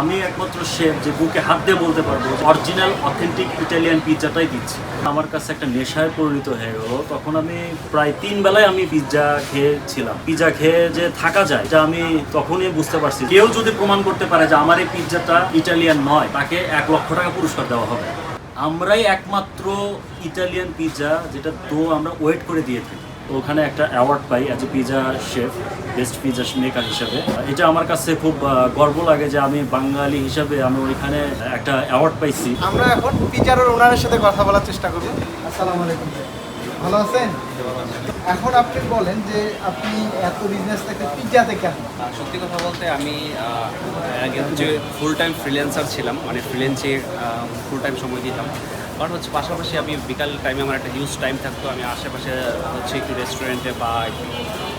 আমি একমাত্র শেফ যে বুকে হাত দিয়ে বলতে পারব অরিজিনাল অথেন্টিক ইটালিয়ান পিৎজাটাই দিচ্ছি। আমার কাছে একটা নেশায় পরিণত হয়ে গেল। তখন আমি প্রায় তিন বেলায় আমি পিৎজা খেয়েছিলাম। পিৎজা খেয়ে যে থাকা যায় এটা আমি তখনই বুঝতে পারছি। কেউ যদি প্রমাণ করতে পারে যে আমার এই পিৎজাটা ইটালিয়ান নয়, তাকে এক লক্ষ টাকা পুরস্কার দেওয়া হবে। আমরাই একমাত্র ইটালিয়ান পিৎজা যেটা তো আমরা ওয়েট করে দিয়ে থাকি। ওখানে একটা award pi as a pizza chef best pizza maker হিসাবে। এটা আমার কাছে খুব গর্ব লাগে যে আমি বাঙালি হিসাবে আমি ওইখানে একটা অ্যাওয়ার্ড পাইছি। আমরা এখন পিজারের ওনারের সাথে কথা বলার চেষ্টা করব। আসসালামু আলাইকুম ভালো আছেন? এখন আপনি বলেন যে আপনি এত বিজনেস থেকে পিজাতে কেন? আর সত্যি কথা বলতে আমি আগে হচ্ছে ফুল টাইম ফ্রিল্যান্সার ছিলাম মানে ফ্রিল্যান্সে ফুল টাইম সময় দিতাম। কারণ হচ্ছে পাশাপাশি আমি বিকাল টাইমে আমার একটা হিউজ টাইম থাকতো। আমি আশেপাশে হচ্ছে একটু রেস্টুরেন্টে বা একটু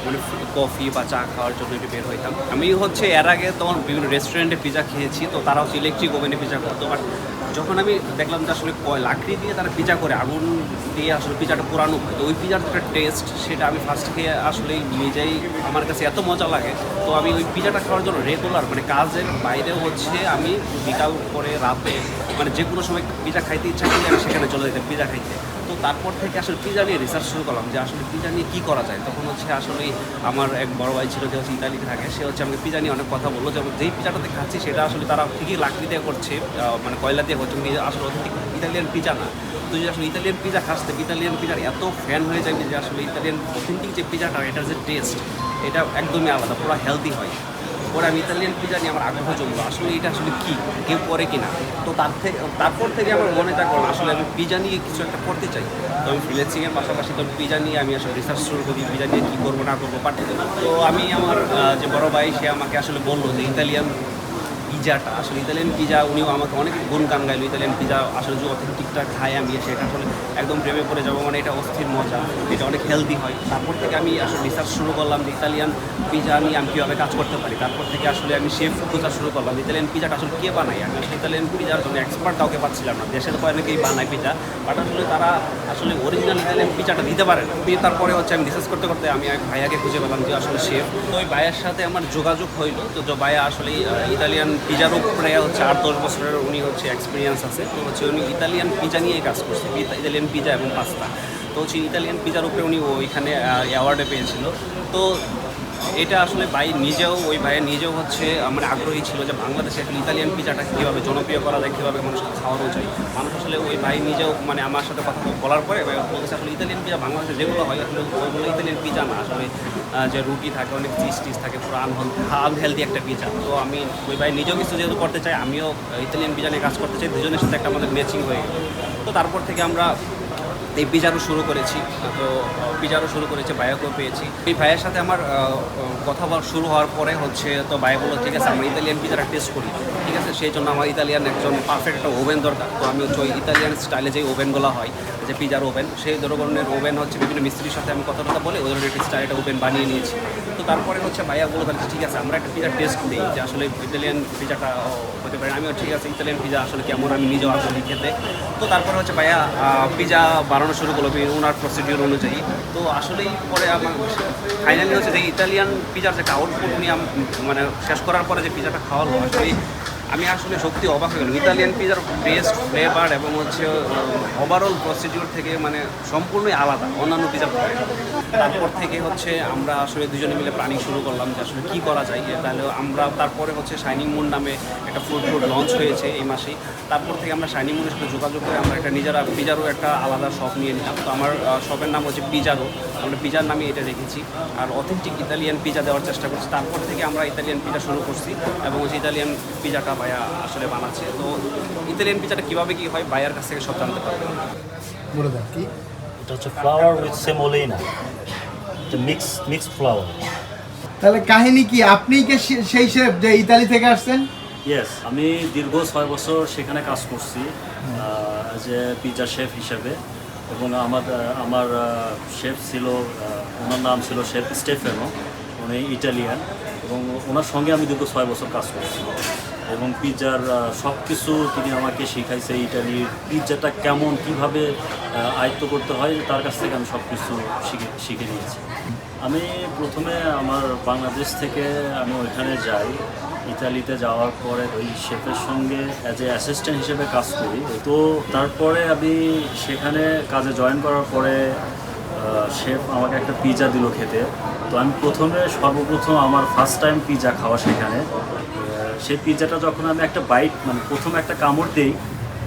মানে কফি বা চা খাওয়ার জন্য একটু বের হইতাম। আমি হচ্ছে এর আগে তখন বিভিন্ন রেস্টুরেন্টে পিজা খেয়েছি, তো তারা হচ্ছে ইলেকট্রিক ওভেনে পিজা করতো বাট যখন আমি দেখলাম যে আসলে লাকড়ি দিয়ে তারা পিজা করে, আগুন দিয়ে আসলে পিজাটা পোড়ানো হয়, তো ওই পিজার একটা টেস্ট সেটা আমি ফার্স্ট খেয়ে আসলে নিজেই আমার কাছে এত মজা লাগে। তো আমি ওই পিজাটা খাওয়ার জন্য রেগুলার মানে কাজের বাইরে হচ্ছে আমি বিকাল করে রাতে মানে যে কোনো সময় পিজা খাইতে ইচ্ছা করলে আমি সেখানে চলে যেতাম পিজা খাইতে। তো তারপর থেকে আসলে পিজা নিয়ে রিসার্চ শুরু করলাম যে আসলে পিজা নিয়ে কী করা যায়? তখন হচ্ছে আসলে আমার এক বড় ভাই ছিল, যে হচ্ছে ইতালিতে থাকে। সে হচ্ছে আমাকে পিজা নিয়ে অনেক কথা বলল। যে যেই পিজাটাতে খাচ্ছি, সেটা আসলে তারা ঠিকই লাকড়ি দিয়ে করছে মানে কয়লা দিয়ে হচ্ছে আসলে অথেন্টিক ইতালিয়ান পিজা না। তুই যদি আসলে ইতালিয়ান পিজা খাস ইতালিয়ান পিজার এত ফ্যান হয়ে যাবে যে আসলে ইতালিয়ান অথেন্টিক যে পিজাটা এটার যে টেস্ট এটা একদমই আলাদা, পুরো হেলদি হয়। পরে আমি ইতালিয়ান পিজা নিয়ে আমার আগ্রহ জমলো। আসলে এটা আসলে কি? কেউ করে কিনা? তো তার থেকে তারপর থেকে আমার মনে থাকল আসলে আমি পিজা নিয়ে কিছু একটা করতে চাই। তো আমি ফ্রিলেন্সিংয়ের পাশাপাশি তো পিজা নিয়ে আমি আসলে রিসার্চ শুরু করি, পিজা নিয়ে কী করব, না করব পাঠিয়ে তো আমি আমার যে বড় ভাই, সে আমাকে আসলে বলল যে ইতালিয়ান পিজাটা আসলে ইতালিয়ান পিজা উনিও আমাকে অনেক গুণ গান গাইলো ইতালিয়ান পিজা আসলে যে অথেন্টিকটা খাই আমি, সেটা আসলে একদম প্রেমে পড়ে যাব মানে এটা অস্থির মজা। এটা অনেক হেলদি হয়। তারপর থেকে আমি আসলে রিসার্চ শুরু করলাম যে ইতালিয়ান পিজা নিয়ে আমি কীভাবে কাজ করতে পারি। তারপর থেকে আসলে আমি শেফ খোঁজা শুরু করলাম ইতালিয়ান পিজাটা আসলে কে বানাই আমি আসলে ইতালিয়ান পিজার জন্য এক্সপার্ট কাউকে পাচ্ছিলাম না। দেশের তো অনেকেই বানায় পিজা বাট আসলে তারা আসলে অরিজিনাল ইতালিয়ান পিজাটা দিতে পারে না। তারপরে হচ্ছে আমি রিসার্চ করতে করতে আমি এক ভাইয়াকে খুঁজে পেলাম যে আসলে শেফ তো ওই ভাইয়ের সাথে আমার যোগাযোগ হইল। তো ভাইয়া আসলে ইতালিয়ান পিজার উপরে হচ্ছে আট দশ বছরের উনি হচ্ছে এক্সপিরিয়েন্স আছে। তো হচ্ছে উনি ইতালিয়ান পিজা নিয়ে কাজ করছে ইতা- ইতালিয়ান পিজা এবং পাস্তা তো হচ্ছে ইতালিয়ান পিজার উপরে উনি ওইখানে অ্যাওয়ার্ডে পেয়েছিল। তো এটা আসলে ভাই নিজেও, ওই ভাইয়ের নিজেও হচ্ছে আমার আগ্রহী ছিল যে বাংলাদেশে এখন ইতালিয়ান পিজাটা কীভাবে জনপ্রিয় করা যায়, কীভাবে মানুষকে খাওয়ানো যায়। মানুষ আসলে ওই ভাই নিজেও মানে আমার সাথে কথা বলার পরে বলতেছে, আসলে ইতালিয়ান পিজা বাংলাদেশে যেগুলো হয়, আসলে ওইগুলো ইতালিয়ান পিজা না, আসলে যে রুটি থাকে, অনেক চিজ টিজ থাকে, পুরো আনহেলদি একটা পিজা। তো আমি ওই ভাই নিজেও কিছু যেহেতু করতে চাই, আমিও ইতালিয়ান পিজা নিয়ে কাজ করতে চাই, দুজনের সাথে একটা আমাদের ম্যাচিং হয়ে গেল। তো তারপর থেকে আমরা এই পিজারও শুরু করেছি, তো পিজারও শুরু করেছি ভাইয়াকেও পেয়েছি। এই ভাইয়ের সাথে আমার কথা শুরু হওয়ার পরে হচ্ছে, তো ভাই বলল, ঠিক আছে, আমরা ইতালিয়ান পিজাটা টেস্ট করি। ঠিক আছে, সেই জন্য আমার ইতালিয়ান একজন পারফেক্ট একটা ওভেন দরকার। তো আমি হচ্ছে ওই ইতালিয়ান স্টাইলে যে ওভেনগুলো হয়, যে পিজার ওভেন সেই ধরনের ওভেন হচ্ছে বিভিন্ন মিস্ত্রির সাথে আমি কথা কথা বলে ওই ধরনের একটা স্টাইল একটা ওভেন বানিয়ে নিয়েছি। তো তারপরে হচ্ছে ভাইয়া বলে ফেলছে ঠিক আছে, আমরা একটা পিজার টেস্ট দিই, যে আসলে ইতালিয়ান পিজাটা হতে পারে। আমিও, ঠিক আছে ইতালিয়ান পিজা আসলে কেমন, আমি নিজেও আগ্রহী খেতে তো তারপরে হচ্ছে ভাইয়া পিজা বানানো শুরু করল ওনার প্রসিডিউর অনুযায়ী। তো আসলেই পরে আমার ফাইনালি হচ্ছে যে ইতালিয়ান পিজার যে আউটপুট উনি মানে শেষ করার পরে যে পিজাটা খাওয়ালো আসলে আমি আসলে সত্যি অবাক হয়ে গেলাম। ইতালিয়ান পিজার টেস্ট ফ্লেভার এবং হচ্ছে ওভারঅল প্রসিডিউর থেকে মানে সম্পূর্ণই আলাদা, অন্যান্য পিজার তারপর থেকে হচ্ছে আমরা আসলে দুজনে মিলে প্ল্যানিং শুরু করলাম যে আসলে কী করা যায়। তাহলে আমরা তারপরে হচ্ছে শাইনিং মুন নামে একটা ফুড ফুড লঞ্চ হয়েছে এই মাসেই। তারপর থেকে আমরা শাইনিং মুনের সাথে যোগাযোগ করে আমরা একটা নিজেরা পিজারও একটা আলাদা শপ নিয়ে নিলাম। তো আমার শপের নাম হচ্ছে পিজারো আমরা পিজার নামে এটা রেখেছি। আর অথেন্টিক ইতালিয়ান পিজা দেওয়ার চেষ্টা করছি। তারপর থেকে আমরা ইতালিয়ান পিজা শুরু করছি এবং হচ্ছে ইতালিয়ান পিজাটা ভাইয়া আসলে বানাচ্ছে। তো ইতালিয়ান পিজাটা কীভাবে কী হয়? ভাইয়ার কাছ থেকে সব জানতে পারবেন বলে দেন কি? এটা হচ্ছে ফ্লাওয়ার উইথ সেমোলিনা এটা মিক্স মিক্সড ফ্লাওয়ার তাহলে কাহিনী কি? আপনি কি সেই শেফ যে ইতালি থেকে আসছেন? ইয়েস আমি দীর্ঘ ছয় বছর সেখানে কাজ করছি যে পিজা শেফ হিসেবে। এবং আমার আমার শেফ ছিল ওনার নাম ছিল শেফ স্টেফেনো উনি ইটালিয়ান এবং ওনার সঙ্গে আমি দীর্ঘ ছয় বছর কাজ করছি। এবং পিৎজার সব কিছু তিনি আমাকে শিখাইছে ইটালির পিৎজাটা কেমন, কীভাবে আয়ত্ত করতে হয়, তার কাছ থেকে আমি সব কিছু শিখে শিখে নিয়েছি। আমি প্রথমে আমার বাংলাদেশ থেকে আমি ওইখানে যাই, ইতালিতে যাওয়ার পরে ওই শেফের সঙ্গে অ্যাজ এ অ্যাসিস্ট্যান্ট হিসেবে কাজ করি। তো তারপরে আমি সেখানে কাজে জয়েন করার পরে শেফ আমাকে একটা পিজা দিল খেতে। তো আমি প্রথমে সর্বপ্রথম আমার ফার্স্ট টাইম পিজা খাওয়া সেখানে। সেই পিজাটা যখন আমি একটা বাইট মানে প্রথম একটা কামড় দিই,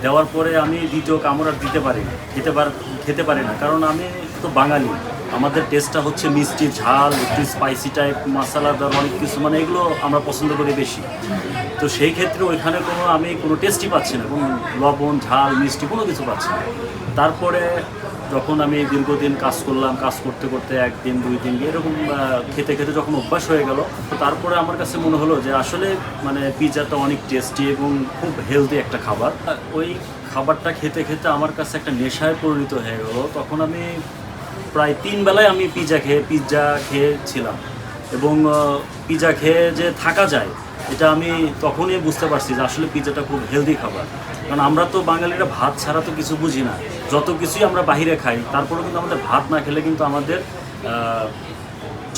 দেওয়ার পরে আমি দ্বিতীয় কামড় আর দিতে পারি, খেতে পার, খেতে পারি না। কারণ আমি তো বাঙালি। আমাদের টেস্টটা হচ্ছে মিষ্টি, ঝাল, একটু স্পাইসি টাইপ মশলাদার অনেক কিছু মানে এগুলো আমরা পছন্দ করি বেশি। তো সেই ক্ষেত্রে ওইখানে কোনো আমি কোনো টেস্টই পাচ্ছি না, কোনো লবণ, ঝাল, মিষ্টি কোনো কিছু পাচ্ছি না। তারপরে যখন আমি দীর্ঘদিন কাজ করলাম, কাজ করতে করতে একদিন, দুই দিন, এরকম খেতে খেতে যখন অভ্যাস হয়ে গেল তারপরে আমার কাছে মনে হলো যে আসলে মানে পিৎজাটা অনেক টেস্টি এবং খুব হেলদি একটা খাবার। ওই খাবারটা খেতে খেতে আমার কাছে একটা নেশায় পরিণত হয়ে গেল। তখন আমি প্রায় তিন বেলায় আমি পিৎজা খেয়ে, পিৎজা খেয়েছিলাম এবং পিৎজা খেয়ে যে থাকা যায় এটা আমি তখনই বুঝতে পারছি যে আসলে পিৎজাটা খুব হেলদি খাবার। কারণ আমরা তো বাঙালিরা ভাত ছাড়া তো কিছু বুঝি না। যত কিছুই আমরা বাহিরে খাই, তারপরেও কিন্তু আমাদের ভাত না খেলে কিন্তু আমাদের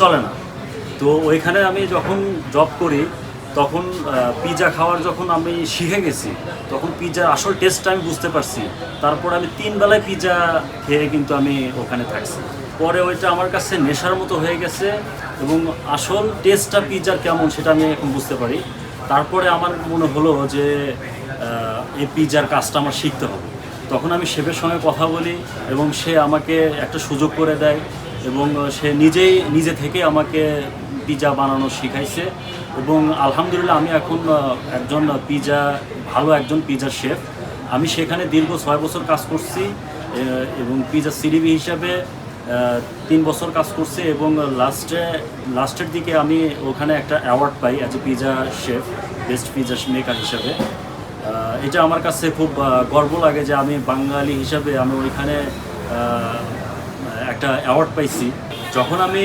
চলে না। তো ওইখানে আমি যখন জব করি, তখন পিৎজা খাওয়ার যখন আমি শিখে গেছি, তখন পিৎজার আসল টেস্টটা আমি বুঝতে পারছি। তারপর আমি তিন বেলায় পিৎজা খেয়ে কিন্তু আমি ওখানে থাকছি। পরে ওইটা আমার কাছে নেশার মতো হয়ে গেছে এবং আসল টেস্টটা পিৎজার কেমন সেটা আমি এখন বুঝতে পারি। তারপরে আমার মনে হলো যে এই পিৎজার কাজটা আমার শিখতে হবে। তখন আমি শেফের সঙ্গে কথা বলি এবং সে আমাকে একটা সুযোগ করে দেয় এবং সে নিজেই, নিজে থেকে আমাকে পিৎজা বানানো শিখাইছে এবং আলহামদুলিল্লাহ আমি এখন একজন পিৎজা, ভালো একজন পিৎজা শেফ। আমি সেখানে দীর্ঘ ছয় বছর কাজ করছি এবং পিৎজা সিডিবি হিসাবে তিন বছর কাজ করছি এবং লাস্টে লাস্টের দিকে আমি ওখানে একটা award pi as a pizza chef best pizza maker হিসাবে। এটা আমার কাছে খুব গর্ব লাগে যে আমি বাঙালি হিসাবে আমি ওইখানে একটা অ্যাওয়ার্ড পাইছি। যখন আমি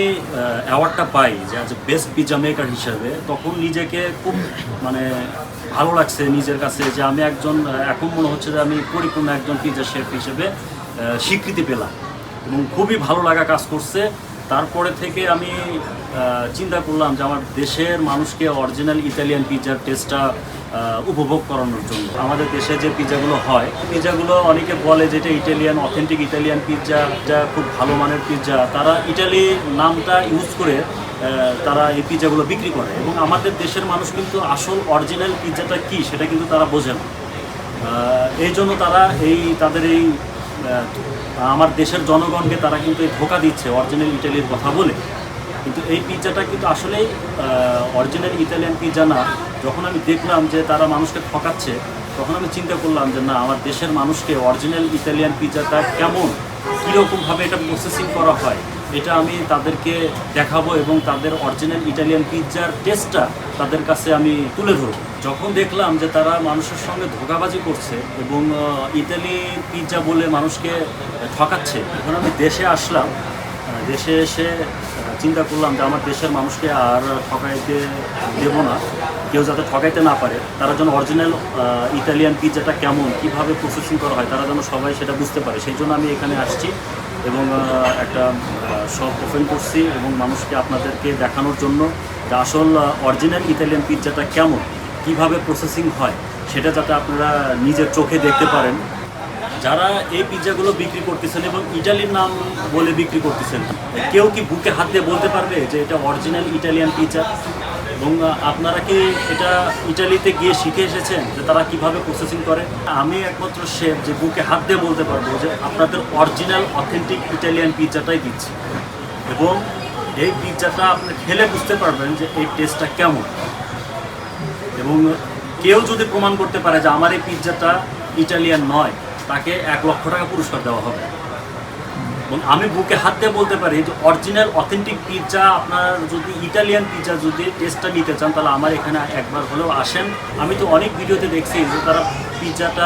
অ্যাওয়ার্ডটা পাই যে আজ বেস্ট পিজা মেকার হিসাবে, তখন নিজেকে খুব মানে ভালো লাগছে নিজের কাছে যে আমি একজন এখন মনে হচ্ছে যে আমি পরিপূর্ণ একজন পিজা শেফ হিসেবে স্বীকৃতি পেলাম। এবং খুবই ভালো লাগা কাজ করছে। তারপরে থেকে আমি চিন্তা করলাম যে আমার দেশের মানুষকে অরিজিনাল ইতালিয়ান পিৎজার টেস্টটা উপভোগ করানোর জন্য। আমাদের দেশে যে পিৎজাগুলো হয় পিৎজাগুলো অনেকে বলে যে এটা ইটালিয়ান অথেন্টিক ইটালিয়ান পিৎজা যা খুব ভালো মানের পিৎজা তারা ইটালি নামটা ইউজ করে তারা এই পিৎজাগুলো বিক্রি করে। এবং আমাদের দেশের মানুষ কিন্তু আসল অরিজিনাল পিৎজাটা কী, সেটা কিন্তু তারা বোঝে না। এই জন্য তারা এই, তাদের এই আমার দেশের জনগণকে তারা কিন্তু এই ধোকা দিচ্ছে অরিজিনাল ইটালির কথা বলে। কিন্তু এই পিৎজাটা কিন্তু আসলেই অরিজিনাল ইটালিয়ান পিৎজা না। যখন আমি দেখলাম যে তারা মানুষকে ঠকাচ্ছে, তখন আমি চিন্তা করলাম যে না, আমার দেশের মানুষকে অরিজিনাল ইটালিয়ান পিৎজাটা কেমন? কীরকমভাবে এটা প্রসেসিং করা হয়? এটা আমি তাদেরকে দেখাবো এবং তাদের অরিজিনাল ইটালিয়ান পিৎজার টেস্টটা তাদের কাছে আমি তুলে ধরবো। যখন দেখলাম যে তারা মানুষের সঙ্গে ধোকাবাজি করছে এবং ইতালি পিৎজা বলে মানুষকে ঠকাচ্ছে, এখন আমি দেশে আসলাম দেশে এসে চিন্তা করলাম যে আমার দেশের মানুষকে আর ঠকাইতে দেবো না। কেউ যাতে ঠকাইতে না পারে, তারা যেন অরিজিনাল ইতালিয়ান পিৎজাটা কেমন, কীভাবে প্রসেসিং করা হয়, তারা যেন সবাই সেটা বুঝতে পারে। সেই জন্য আমি এখানে আসছি এবং একটা শপ ওপেন করছি এবং মানুষকে আপনাদেরকে দেখানোর জন্য যে আসল অরিজিনাল ইতালিয়ান পিৎজাটা কেমন, কীভাবে প্রসেসিং হয়, সেটা যাতে আপনারা নিজের চোখে দেখতে পারেন। যারা এই পিৎজাগুলো বিক্রি করতেছেন এবং ইটালির নাম বলে বিক্রি করতেছেন, কেউ কি বুকে হাত দিয়ে বলতে পারবে যে এটা অরিজিনাল ইটালিয়ান পিৎজা এবং আপনারা কি এটা ইটালিতে গিয়ে শিখে এসেছেন যে তারা কীভাবে প্রসেসিং করে? আমি একমাত্র শেফ যে বুকে হাত দিয়ে বলতে পারব যে আপনাদের অরিজিনাল অথেন্টিক ইটালিয়ান পিৎজাটাই দিচ্ছি। এবং এই পিৎজাটা আপনি খেলে বুঝতে পারবেন যে এই টেস্টটা কেমন। এবং কেউ যদি প্রমাণ করতে পারে যে আমার এই পিৎজাটা ইটালিয়ান নয়, তাকে এক লক্ষ টাকা পুরস্কার দেওয়া হবে। এবং আমি বুকে হাত দিয়ে বলতে পারি যে অরিজিনাল অথেন্টিক পিৎজা আপনার যদি ইটালিয়ান পিৎজা যদি টেস্টটা নিতে চান, তাহলে আমার এখানে একবার হলেও আসেন। আমি তো অনেক ভিডিওতে দেখছি যে তারা পিৎজাটা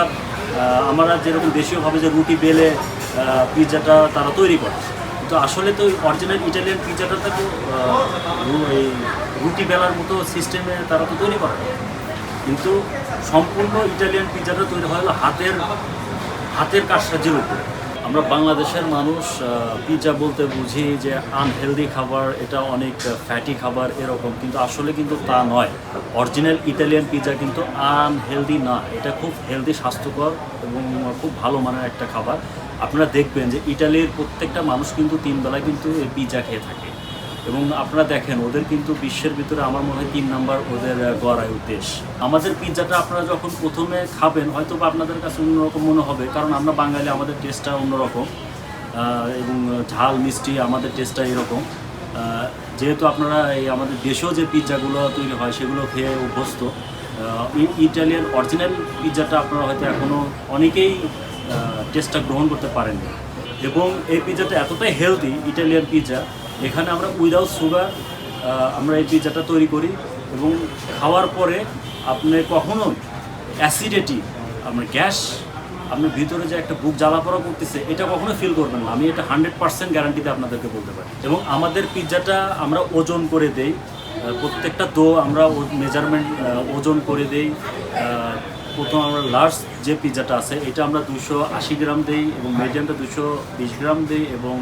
আমরা যেরকম দেশীয়ভাবে যে রুটি বেলে পিৎজাটা তারা তৈরি করে। তো আসলে তো অরিজিনাল ইটালিয়ান পিৎজাটা তো এই রুটি বেলার মতো সিস্টেমে তারা তো তৈরি করে। কিন্তু সম্পূর্ণ ইটালিয়ান পিৎজাটা তৈরি হয় হাতের হাতের কারসাজির উপরে। আমরা বাংলাদেশের মানুষ পিৎজা বলতে বুঝি যে আনহেলদি খাবার, এটা অনেক ফ্যাটি খাবার, এরকম, কিন্তু আসলে কিন্তু তা নয়। অরিজিনাল ইটালিয়ান পিৎজা কিন্তু আনহেলদি না, এটা খুব হেলদি স্বাস্থ্যকর এবং খুব ভালো মানের একটা খাবার। আপনারা দেখবেন যে ইটালির প্রত্যেকটা মানুষ কিন্তু তিনবেলা কিন্তু এই পিৎজা খেয়ে থাকে। এবং আপনারা দেখেন, ওদের কিন্তু বিশ্বের ভিতরে আমার মনে হয় তিন নাম্বার ওদের গড় আয়ু দেশ আমাদের পিৎজাটা আপনারা যখন প্রথমে খাবেন হয়তো বা আপনাদের কাছে অন্যরকম মনে হবে, কারণ আমরা বাঙালি, আমাদের টেস্টটা অন্যরকম। এবং ঝাল, মিষ্টি, আমাদের টেস্টটা এরকম। যেহেতু আপনারা এই আমাদের দেশেও যে পিৎজাগুলো তৈরি হয়, সেগুলো খেয়ে অভ্যস্ত ইটালিয়ান অরিজিনাল পিৎজাটা আপনারা হয়তো এখনও অনেকেই টেস্টটা গ্রহণ করতে পারেননি। এবং এই পিৎজাটা এতটাই হেলদি ইটালিয়ান পিৎজা এখানে আমরা উইদাউট সুগার আমরা এই পিৎজাটা তৈরি করি এবং খাওয়ার পরে আপনি কখনো অ্যাসিডিটি আপনার গ্যাস, আপনার ভিতরে যে একটা বুক জ্বালা পড়া করতেছে, এটা কখনো ফিল করবেন না। আমি এটা হান্ড্রেড পার্সেন্ট গ্যারান্টিতে আপনাদেরকে বলতে পারি। এবং আমাদের পিৎজাটা আমরা ওজন করে দেই প্রত্যেকটা দো আমরা মেজারমেন্ট ওজন করে দেই প্রথম আমরা লার্জ যে পিৎজাটা আছে, এটা আমরা দুশো আশি গ্রাম দিই এবং মিডিয়ামটা দুশো বিশ গ্রাম দিই এবং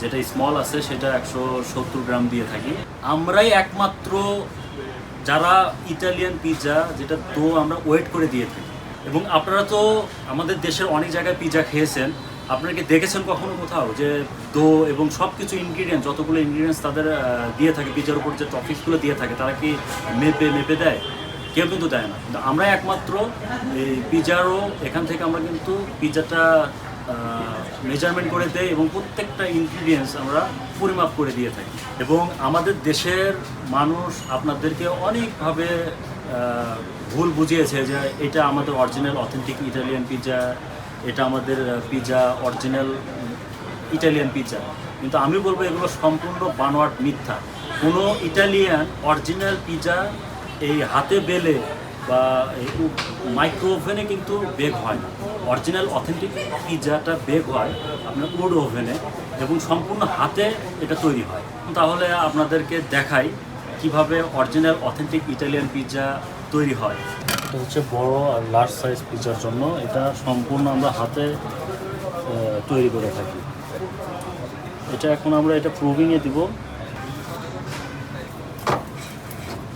যেটা স্মল আছে, সেটা একশো সত্তর গ্রাম দিয়ে থাকি। আমরাই একমাত্র যারা ইটালিয়ান পিৎজা যেটা দো আমরা ওয়েট করে দিয়ে থাকি। এবং আপনারা তো আমাদের দেশের অনেক জায়গায় পিৎজা খেয়েছেন। আপনারা কি দেখেছেন কখনো কোথাও যে দো এবং সব কিছু ইনগ্রিডিয়েন্ট যতগুলো ইনগ্রিডিয়েন্টস তাদের দিয়ে থাকে পিৎজার উপর যে টপিক্সগুলো দিয়ে থাকে, তারা কি মেপে মেপে দেয়? কেউ কিন্তু দেয় না। কিন্তু আমরা একমাত্র এই পিৎজারও এখান থেকে আমরা কিন্তু পিৎজাটা মেজারমেন্ট করে দেয় এবং প্রত্যেকটা ইনগ্রিডিয়েন্টস আমরা পরিমাপ করে দিয়ে থাকি। এবং আমাদের দেশের মানুষ আপনাদেরকে অনেকভাবে ভুল বুঝিয়েছে যে এটা আমাদের অরিজিনাল অথেন্টিক ইটালিয়ান পিৎজা এটা আমাদের পিৎজা অরিজিনাল ইটালিয়ান পিৎজা কিন্তু আমি বলব এগুলো সম্পূর্ণ বানোয়াট মিথ্যা। কোনো ইটালিয়ান অরিজিনাল পিৎজা এই হাতে বেলে বা মাইক্রো ওভেনে কিন্তু বেক হয় না। অরিজিনাল অথেন্টিক পিৎজাটা বেক হয় আপনার উড ওভেনে এবং সম্পূর্ণ হাতে এটা তৈরি হয়। তাহলে আপনাদেরকে দেখাই কীভাবে অরিজিনাল অথেন্টিক ইটালিয়ান পিৎজা তৈরি হয়। এটা হচ্ছে বড় আর লার্জ সাইজ পিৎজার জন্য। এটা সম্পূর্ণ আমরা হাতে তৈরি করে থাকি। এটা এখন আমরা এটা প্রুভিংয়ে দিব।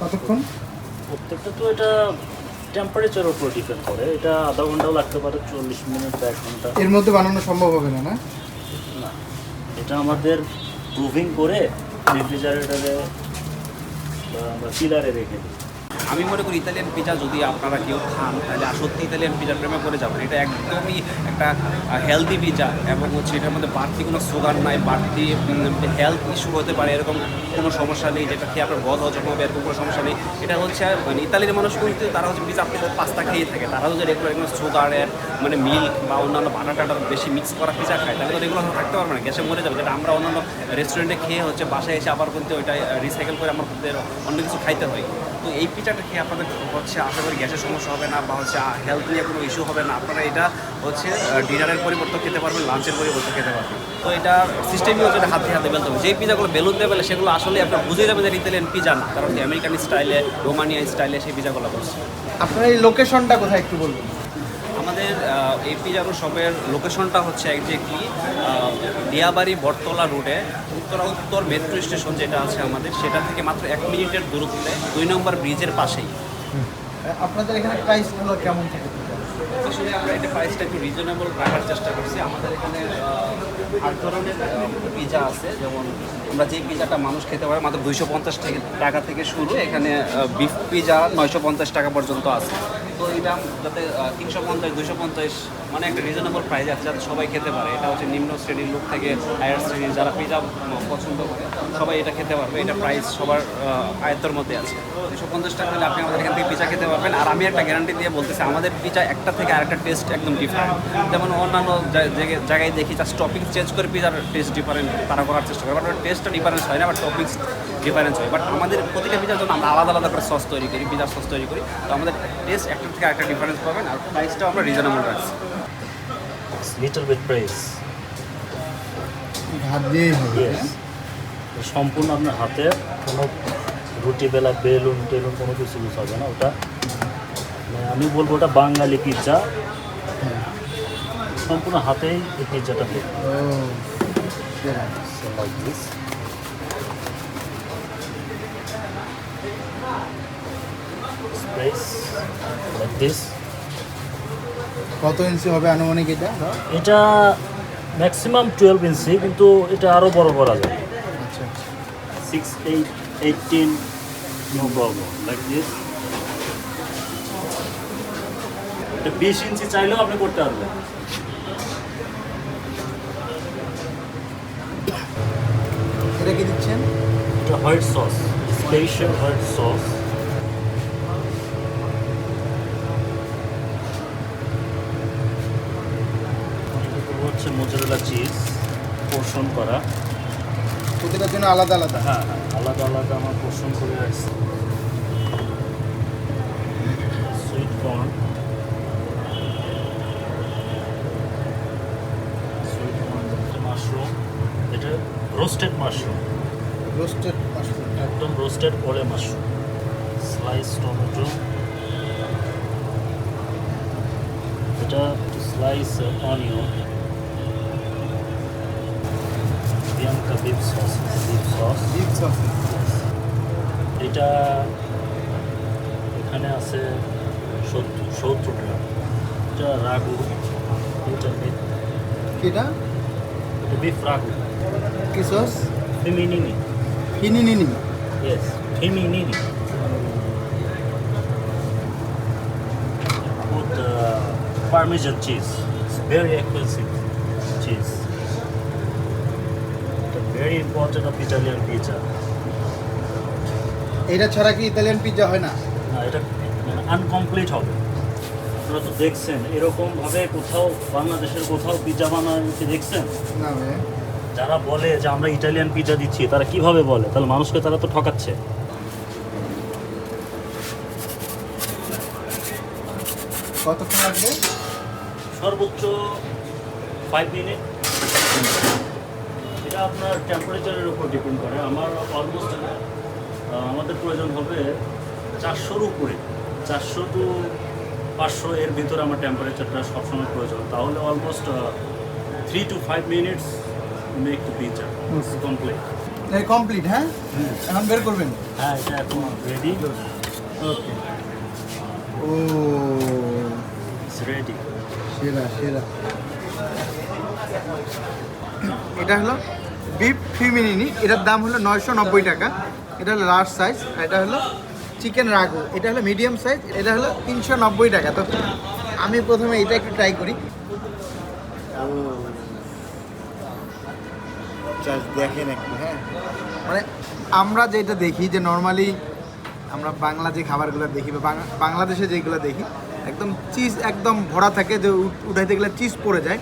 কতক্ষণ? প্রত্যেকটা তো এটা টেম্পারেচারের উপর ডিপেন্ড করে। এটা আধা ঘন্টাও লাগতে পারে চল্লিশ মিনিট বা এক ঘণ্টা। এর মধ্যে বানানো সম্ভব হবে না না? না। এটা আমাদের প্রুভিং করে রেফ্রিজারেটারে বা আমরা চিলারে রেখে দিই। আমি মনে করি ইতালিয়ান পিজা যদি আপনারা কেউ খান, তাহলে সত্যি ইতালিয়ান পিজার প্রেমে করে যাবেন। এটা একদমই একটা হেলদি পিজা এবং হচ্ছে এটার মধ্যে বাড়তি কোনো সুগার নাই, বাড়তি হেলথ ইস্যু হতে পারে, এরকম কোনো সমস্যা নেই, যেটা খেয়ে আপনার বদ হজম হবে, এরকম কোনো সমস্যা নেই। এটা হচ্ছে মানে ইতালির মানুষ কিন্তু তারা হচ্ছে পিজা আপনি পাস্তা খেয়ে থাকে। তারা যদি রেগুলার কোনো সুগারের মানে মিল্ক বা অন্যান্য বাটার টাটার বেশি মিক্স করা পিজা খায়, তাহলে তো রেগুলার থাকতে পারবে না, গ্যাসে মরে যাবে। যেটা আমরা অন্যান্য রেস্টুরেন্টে খেয়ে হচ্ছে বাসায় এসে আবার কিন্তু ওইটা রিসাইকেল করে আমাদের অন্য কিছু খাইতে হয়। তো এই পিঠাটা খেয়ে আপনাদের হচ্ছে আশা করি গ্যাসের সমস্যা হবে না বা হচ্ছে হেলথ নিয়ে কোনো ইস্যু হবে না। আপনারা এটা হচ্ছে ডিনারের পরিবর্তন খেতে পারবেন লাঞ্চের পরিবর্তন খেতে পারবেন। তো এটা সিস্টেমই হচ্ছে এটা হাতে হাতে বেলতে হবে। যেই পিজাগুলো বেলুন দেবে সেগুলো আসলে আপনার বুঝে যাবে যে ইতালিয়ান পিজা না। কারণ আমেরিকান স্টাইলে রোমানিয়ান স্টাইলে সেই পিজাগুলো করছে। আপনার এই লোকেশনটা কোথায় একটু বলবেন? আমাদের এই পিজারো শপের লোকেশনটা হচ্ছে একজ্যাক্টলি দিয়াবাড়ি বটতলা রোডে উত্তরা উত্তর মেট্রো স্টেশন যেটা আছে আমাদের সেটা থেকে মাত্র এক মিনিটের দূরত্বে দুই নম্বর ব্রিজের পাশেই। আপনাদের এখানে প্রাইসগুলো কেমন থাকে? আসলে আমরা এটা প্রাইসটা একটু রিজনেবল রাখার চেষ্টা করছি। আমাদের এখানে আট ধরনের পিজা আছে। যেমন আমরা যে পিজাটা মানুষ খেতে পারে মাত্র দুইশো পঞ্চাশ টাকা থেকে শুরু। এখানে বিফ পিজা নয়শো পঞ্চাশ টাকা পর্যন্ত আছে। তো এটা যাতে তিনশো পঞ্চাশ, দুইশো পঞ্চাশ মানে একটা রিজনেবল প্রাইস আছে, যাতে সবাই খেতে পারে। এটা হচ্ছে নিম্ন শ্রেণির লোক থেকে হায়ার শ্রেণির যারা পিজা পছন্দ করে, সবাই এটা খেতে পারবে। এটা প্রাইস সবার আয়ত্তের মধ্যে আছে। দুশো পঞ্চাশ টাকা হলে আপনি আমাদের এখান থেকে পিজা খেতে পারবেন। আর আমি একটা গ্যারান্টি দিয়ে বলতেছি, আমাদের পিজা একটা থেকে আরেকটা টেস্ট একদম ডিফারেন্ট যেমন অন্যান্য জায়গায়- দেখি জাস্ট টপিক চেঞ্জ করে পিজার টেস্ট ডিফারেন্ট তারা করার চেষ্টা করে। বাট টেস্টটা ডিফারেন্স হয় না বাট টপিক্স ডিফারেন্স হয়। বাট আমাদের প্রতিটা পিজার জন্য আমরা আলাদা আলাদা করে সস তৈরি করি, পিজার সস তৈরি করি। তো আমাদের টেস্ট একটা থেকে আরেকটা ডিফারেন্স পাবেন আর প্রাইসটাও আমরা রিজনেবল রাখছি। লিটল বিট প্রাইস হাত দিয়েই হবে সম্পূর্ণ আপনার হাতে কোনো রুটি বেলা বেলুন টেলুন কোনো কিছু ইউজ হবে না ওটা। মানে আমি বলব ওটা বাঙালি পিৎজা সম্পূর্ণ হাতেই এই পিৎজাটা তৈরি ও সেরা So like this. Space like this. কত ইঞ্চি হবে আনুমানিক এটা? এটা ম্যাক্সিমাম টুয়েলভ ইঞ্চি কিন্তু এটা আরও বড় করা যায়। আচ্ছা। Six eight eighteen no problem like this এটা বিশ ইঞ্চি চাইলেও আপনি করতে পারবেন। এটা কি দিচ্ছেন? এটা white sauce special white sauce হচ্ছে মোজারেলা চিজ পোর্শন করা। প্রতিটার জন্য আলাদা আলাদা? হ্যাঁ হ্যাঁ আলাদা আলাদা আমার পোর্শন করে রাখছি। Sweet corn sweet corn mushroom এটা রোস্টেড মাশরুম রোস্টেড মাশরুম একদম রোস্টেড ওলে মাশরুম স্লাইস টমেটো এটা slice onion sauce sauce sauce এটা এখানে আছে সত্তর সত্তর গ্রাম। এটা রাগু এটা এটা? এটা বিফ রাগু। কি সস ফিমিনিনি। কিনি নিনি Yes, Fiminini. With uh, Parmesan cheese. It's very expensive cheese. The very of Italian pizza. এটা ছাড়া কি ইতালিয়ান পিৎজা হয় না? না এটা মানে আনকমপ্লিট হবে। আপনারা তো দেখছেন এরকম ভাবে কোথাও বাংলাদেশের কোথাও পিৎজা বানাতে দেখছেন? না যারা বলে যে আমরা ইটালিয়ান পিৎজা দিচ্ছি তারা কীভাবে বলে? তাহলে মানুষকে তারা তো ঠকাচ্ছে। কতক্ষণ লাগবে? সর্বোচ্চ ফাইভ মিনিট এটা আপনার টেম্পারেচারের উপর ডিপেন্ড করে। আমার অলমোস্ট আমাদের প্রয়োজন হবে চারশোর উপরে। চারশো টু পাঁচশো এর ভিতরে আমার টেম্পারেচারটা সবসময় প্রয়োজন। তাহলে almost three two five minutes make to pizza complete এই কমপ্লিট হ্যাঁ? এখন বের করবেন? হ্যাঁ এটা এখন রেডি ওকে ও। রেডি সেরা সেরা। এটা হলো? বিফ ফিমিনিনি এটার দাম হলো নয়শো নব্বই টাকা। এটা হলো লার্জ সাইজ এটা হলো চিকেন রাগু এটা হলো মিডিয়াম সাইজ এটা হলো তিনশো নব্বই টাকা। তো আমি প্রথমে এটা একটু ট্রাই করি। দেখেন একটু হ্যাঁ। মানে আমরা যেটা দেখি যে নর্মালি আমরা বাংলা যে খাবারগুলো দেখি বা বাংলাদেশে যেগুলো দেখি একদম চিজ একদম ভরা থাকে যে উঠ- উঠাইতে গেলে চিজ পড়ে যায়।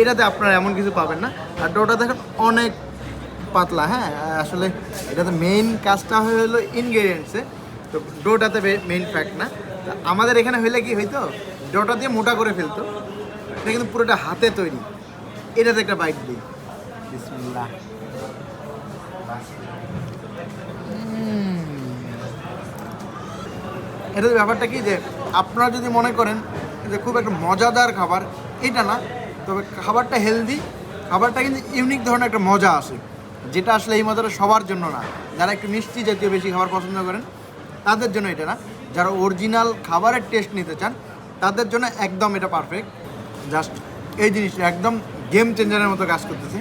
এটাতে আপনারা এমন কিছু পাবেন না। আর ডোটা দেখেন অনেক পাতলা হ্যাঁ? আসলে এটাতে মেইন কাজটা হয়ে হলো ইনগ্রেডিয়েন্টসে তো ডোটাতে মেইন ফ্যাক্ট না। আমাদের এখানে হইলে কি হইতো? ডোটা দিয়ে মোটা করে ফেলতো। এটা কিন্তু পুরোটা হাতে তৈরি। এটাতে একটা বাইট দিই। বিসমিল্লাহ। এটা ব্যাপারটা কি যে, আপনারা যদি মনে করেন যে খুব একটা মজাদার খাবার, এটা না তবে খাবারটা হেলদি খাবারটা কিন্তু ইউনিক ধরনের একটা মজা আসে যেটা আসলে এই মজাটা সবার জন্য না। যারা একটু মিষ্টি জাতীয় বেশি খাবার পছন্দ করেন, তাদের জন্য এটা না। যারা অরিজিনাল খাবারের টেস্ট নিতে চান, তাদের জন্য একদম এটা পারফেক্ট জাস্ট এই জিনিসটা, একদম গেম চেঞ্জারের মতো কাজ করতেছে।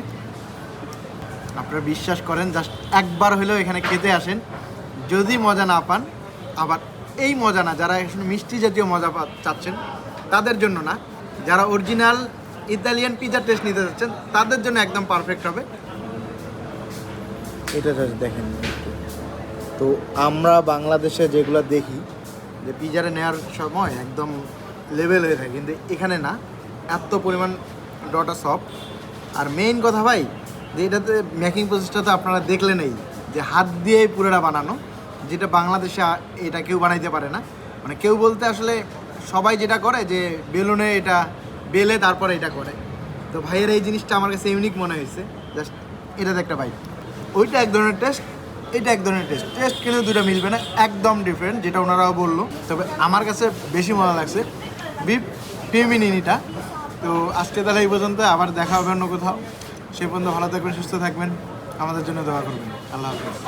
আপনারা বিশ্বাস করেন জাস্ট একবার হলেও এখানে খেতে আসেন। যদি মজা না পান, আবার এই মজা না, যারা এখন মিষ্টি জাতীয় মজা চাচ্ছেন, তাদের জন্য না। যারা অরিজিনাল ইতালিয়ান পিজা টেস্ট নিতে যাচ্ছেন তাদের জন্য একদম পারফেক্ট হবে। এটা দেখেন তো আমরা বাংলাদেশে যেগুলো দেখি যে পিজারে নেওয়ার সময় একদম লেভেল হয়ে থাকে কিন্তু এখানে না এত পরিমাণ ডটা সফট আর মেইন কথা ভাই যে এটাতে মেকিং প্রসেসটা তো আপনারা দেখলেনই যে হাত দিয়েই পুরোটা বানানো যেটা বাংলাদেশে এটা কেউ বানাইতে পারে না। মানে কেউ বলতে আসলে সবাই যেটা করে যে বেলুনে এটা বেলে তারপরে এটা করে। তো ভাইয়ের এই জিনিসটা আমার কাছে ইউনিক মনে হয়েছে। জাস্ট এটাতে একটা বাইক ওইটা এক ধরনের টেস্ট এটা এক ধরনের টেস্ট টেস্ট কিন্তু দুটো মিলবে না, একদম ডিফারেন্ট যেটা ওনারাও বলল। তবে আমার কাছে বেশি মজা লাগছে বিফ ফিমিনিনিটা তো আজকে তাহলে এই পর্যন্ত, আবার দেখা হবে অন্য কোথাও। সে পর্যন্ত ভালো থাকবেন, সুস্থ থাকবেন। আমাদের জন্য দোয়া করবেন। আল্লাহ হাফিজ।